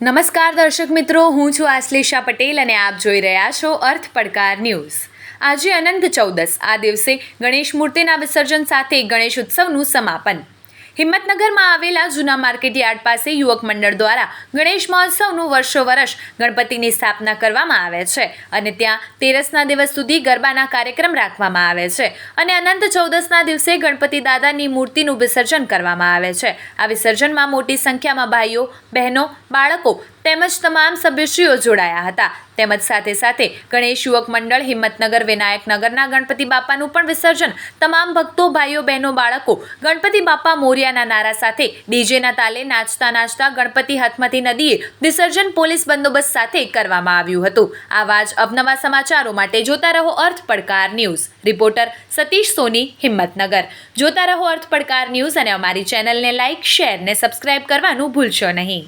નમસ્કાર દર્શક મિત્રો, હું છું આશ્લેષા પટેલ અને આપ જોઈ રહ્યા છો અર્થ પડકાર ન્યૂઝ. આજે અનંત ચૌદસ, આ દિવસે ગણેશ મૂર્તિના વિસર્જન સાથે ગણેશ ઉત્સવનું સમાપન. હિંમતનગરમાં આવેલા જૂના માર્કેટ યાર્ડ પાસે યુવક મંડળ દ્વારા ગણેશ મહોત્સવનું વર્ષો વર્ષ ગણપતિની સ્થાપના કરવામાં આવે છે અને ત્યાં તેરસના દિવસ સુધી ગરબાના કાર્યક્રમ રાખવામાં આવે છે અને અનંત ચૌદસના દિવસે ગણપતિ દાદાની મૂર્તિનું વિસર્જન કરવામાં આવે છે. આ વિસર્જનમાં મોટી સંખ્યામાં ભાઈઓ, બહેનો, બાળકો તેમજ તમામ સભ્યશ્રીઓ જોડાયા હતા. તેમજ સાથે સાથે ગણેશ યુવક મંડળ, હિંમતનગર વિનાયકનગરના ગણપતિ બાપાનું પણ વિસર્જન. તમામ ભક્તો, ભાઈઓ, બહેનો, બાળકો ગણપતિ બાપા મોરિયાના નારા સાથે, ડીજેના તાલે નાચતા નાચતા ગણપતિ હથમતી નદીએ વિસર્જન પોલીસ બંદોબસ્ત સાથે કરવામાં આવ્યું હતું. આવા જ અવનવા સમાચારો માટે જોતા રહો અર્થ પડકાર ન્યૂઝ. રિપોર્ટર સતીશ સોની, હિંમતનગર. જોતા રહો અર્થ પડકાર ન્યૂઝ અને અમારી ચેનલને લાઇક શેર ને સબસ્ક્રાઇબ કરવાનું ભૂલશો નહીં.